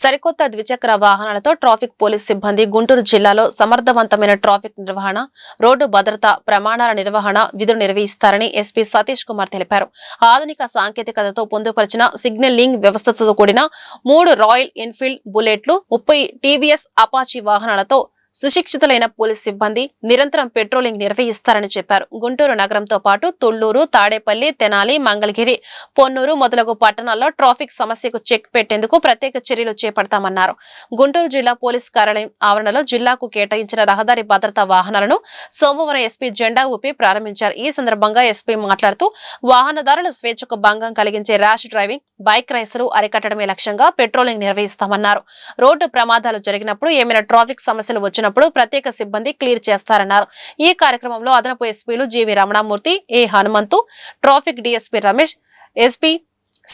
సరికొత్త ద్విచక్ర వాహనాలతో traffic police సిబ్బంది గుంటూరు జిల్లాలో సమర్థవంతమైన ట్రాఫిక్ నిర్వహణ రోడ్డు భద్రత ప్రమాణాల నిర్వహణ విధులు నిర్వహిస్తారని ఎస్పీ సతీష్ కుమార్ తెలిపారు. ఆధునిక సాంకేతికతతో పొందుపరిచిన సిగ్నలింగ్ వ్యవస్థతో కూడిన మూడు రాయల్ ఎన్ఫీల్డ్ బుల్లెట్లు ముప్పై టీవీఎస్ అపాచీ వాహనాలతో సుశిక్షితులైన పోలీస్ సిబ్బంది నిరంతరం పెట్రోలింగ్ నిర్వహిస్తారని చెప్పారు. గుంటూరు నగరంతో పాటు తుళ్ళూరు తాడేపల్లి తెనాలి మంగళగిరి పొన్నూరు మొదలగు పట్టణాల్లో ట్రాఫిక్ సమస్యకు చెక్ పెట్టేందుకు ప్రత్యేక చర్యలు చేపడతామన్నారు. గుంటూరు జిల్లా పోలీస్ కార్యాలయం ఆవరణలో జిల్లాకు కేటాయించిన రహదారి భద్రతా వాహనాలను సోమవారం ఎస్పీ జెండా ఊపి ప్రారంభించారు. ఈ సందర్భంగా ఎస్పీ మాట్లాడుతూ వాహనదారుల స్వేచ్ఛకు భంగం కలిగించే ర్యాష్ డ్రైవింగ్ బైక్ రైసులు అరికట్టడమే లక్ష్యంగా పెట్రోలింగ్ నిర్వహిస్తామన్నారు. రోడ్డు ప్రమాదాలు జరిగినప్పుడు ఏమైనా ట్రాఫిక్ సమస్యలు వచ్చి వచ్చినప్పుడు ప్రత్యేక సిబ్బంది క్లియర్ చేస్తారన్నారు. ఈ కార్యక్రమంలో అదనపు ఎస్పీలు G V Ramanamurthy A Hanumanthu traffic DSP Ramesh SP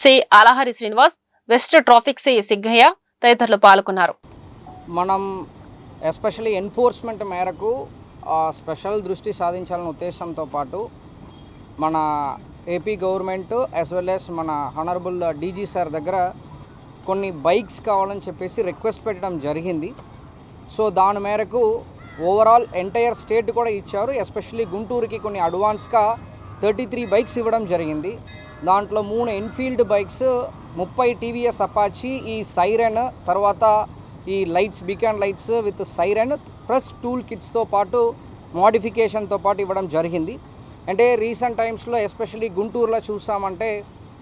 C Alahari Srinivas west traffic C Siggaiah తదితరులు పాల్గొన్నారు. మనం ఎస్పెషల్లీ ఎన్ఫోర్స్మెంట్ మేరకు స్పెషల్ దృష్టి సాధించాలనే ఉద్దేశంతో పాటు మన AP government as well as మన హానరబుల్ డీజీ సార్ దగ్గర కొన్ని బైక్స్ కావాలని చెప్పేసి రిక్వెస్ట్ పెట్టడం జరిగింది. సో దాని మేరకు ఓవరాల్ ఎంటైర్ స్టేట్ కూడా ఇచ్చారు. ఎస్పెషల్లీ గుంటూరుకి కొన్ని అడ్వాన్స్గా థర్టీ త్రీ బైక్స్ ఇవ్వడం జరిగింది. దాంట్లో మూడు ఎన్ఫీల్డ్ బైక్స్ ముప్పై టీవీఎస్ అపాచి ఈ సైరన్ తర్వాత ఈ lights beacon lights with siren plus tool కిట్స్తో పాటు మోడిఫికేషన్తో పాటు ఇవ్వడం జరిగింది. అంటే రీసెంట్ టైమ్స్లో ఎస్పెషల్లీ గుంటూరులో చూసామంటే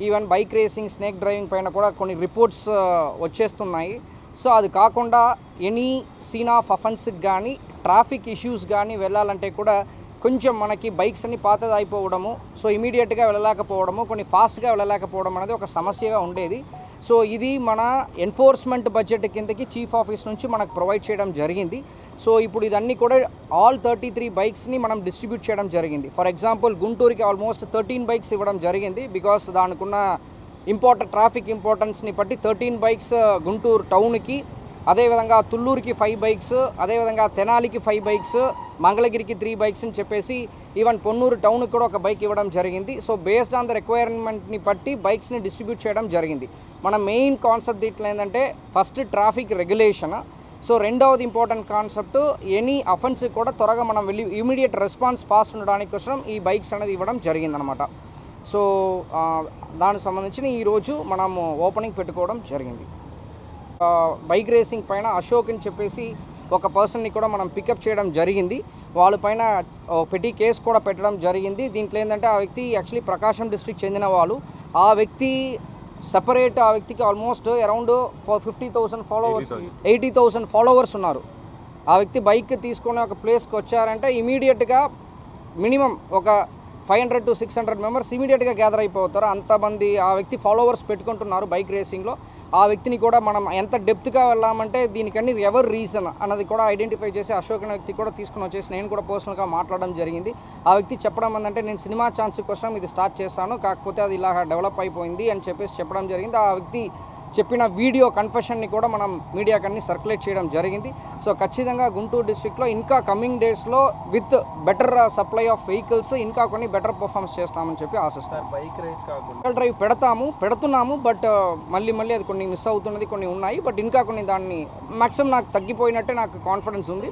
even bike racing snake driving పైన కూడా కొన్ని రిపోర్ట్స్ uh, వచ్చేస్తున్నాయి. సో అది కాకుండా ఎనీ సీన్ ఆఫ్ అఫెన్స్కి కానీ ట్రాఫిక్ ఇష్యూస్ కానీ వెళ్ళాలంటే కూడా కొంచెం మనకి బైక్స్ అన్ని పాతది అయిపోవడము సో ఇమీడియట్గా వెళ్ళలేకపోవడము కొన్ని ఫాస్ట్గా వెళ్ళలేకపోవడం అనేది ఒక సమస్యగా ఉండేది. సో ఇది మన ఎన్ఫోర్స్మెంట్ బడ్జెట్ కిందకి చీఫ్ ఆఫీస్ నుంచి మనకు ప్రొవైడ్ చేయడం జరిగింది. సో ఇప్పుడు ఇదన్నీ కూడా ఆల్ థర్టీ త్రీ బైక్స్ని మనం డిస్ట్రిబ్యూట్ చేయడం జరిగింది. ఫర్ ఎగ్జాంపుల్ గుంటూరుకి ఆల్మోస్ట్ థర్టీన్ బైక్స్ ఇవ్వడం జరిగింది. బికాస్ దానికున్న ఇంపార్టెంట్ ట్రాఫిక్ ఇంపార్టెన్స్ని బట్టి థర్టీన్ బైక్స్ గుంటూరు టౌన్కి అదేవిధంగా తుళ్ళూరుకి ఫైవ్ బైక్స్ అదేవిధంగా తెనాలికి ఫైవ్ బైక్స్ మంగళగిరికి త్రీ బైక్స్ అని చెప్పేసి ఈవెన్ పొన్నూరు టౌన్కి కూడా ఒక బైక్ ఇవ్వడం జరిగింది. సో బేస్డ్ ఆన్ ద రిక్వైర్మెంట్ని బట్టి బైక్స్ని డిస్ట్రిబ్యూట్ చేయడం జరిగింది. మన మెయిన్ కాన్సెప్ట్ దీంట్లో ఏంటంటే ఫస్ట్ ట్రాఫిక్ రెగ్యులేషన్ సో రెండవది ఇంపార్టెంట్ కాన్సెప్ట్ ఎనీ అఫెన్స్ కూడా త్వరగా మనం వెళ్ళి ఇమీడియట్ రెస్పాన్స్ ఫాస్ట్ ఉండడానికి కోసం ఈ బైక్స్ అనేది ఇవ్వడం జరిగిందనమాట. సో దానికి సంబంధించిన ఈరోజు మనము ఓపెనింగ్ పెట్టుకోవడం జరిగింది. బైక్ రేసింగ్ పైన అశోక్ అని చెప్పేసి ఒక పర్సన్ని కూడా మనం పికప్ చేయడం జరిగింది. వాళ్ళ పైన పెట్టి కేసు కూడా పెట్టడం జరిగింది. దీంట్లో ఏంటంటే ఆ వ్యక్తి యాక్చువల్లీ ప్రకాశం డిస్ట్రిక్ట్ చెందిన వాళ్ళు. ఆ వ్యక్తి సపరేట్ ఆ వ్యక్తికి almost around fifty thousand followers eighty thousand followers ఉన్నారు. ఆ వ్యక్తి బైక్ తీసుకొని ఒక ప్లేస్కి వచ్చారంటే ఇమీడియట్గా మినిమం ఒక five hundred to six hundred members ఇమీడియట్గా గ్యాదర్ అయిపోతారు. అంతమంది ఆ వ్యక్తి ఫాలోవర్స్ పెట్టుకుంటున్నారు బైక్ రేసింగ్లో ఆ వ్యక్తిని కూడా మనం ఎంత డెప్త్గా వెళ్ళామంటే దీనికన్నీ ఎవరు రీజన్ అన్నది కూడా ఐడెంటిఫై చేసి అశోక్ అనే వ్యక్తి కూడా తీసుకుని వచ్చేసి నేను కూడా పర్సనల్గా మాట్లాడడం జరిగింది. ఆ వ్యక్తి చెప్పడం ఏంటంటే నేను సినిమా ఛాన్స్ కోసం ఇది స్టార్ట్ చేశాను. కాకపోతే అది ఇలా డెవలప్ అయిపోయింది అని చెప్పేసి చెప్పడం జరిగింది. ఆ వ్యక్తి చెప్పిన వీడియో కన్ఫెషన్ని కూడా మనం మీడియాకన్నీ సర్క్యులేట్ చేయడం జరిగింది. సో ఖచ్చితంగా గుంటూరు డిస్ట్రిక్ట్లో ఇంకా కమింగ్ డేస్లో with better supply of vehicles ఇంకా కొన్ని బెటర్ పర్ఫార్మెన్స్ చేస్తామని చెప్పి ఆశిస్తాను బైక్ రేస్ కాకుండా. డ్రైవ్ పెడతాము పెడుతున్నాము బట్ మళ్ళీ మళ్ళీ అది కొన్ని మిస్ అవుతున్నది కొన్ని ఉన్నాయి బట్ ఇంకా కొన్ని దాన్ని మ్యాక్సిమం నాకు తగ్గిపోయినట్టే నాకు కాన్ఫిడెన్స్ ఉంది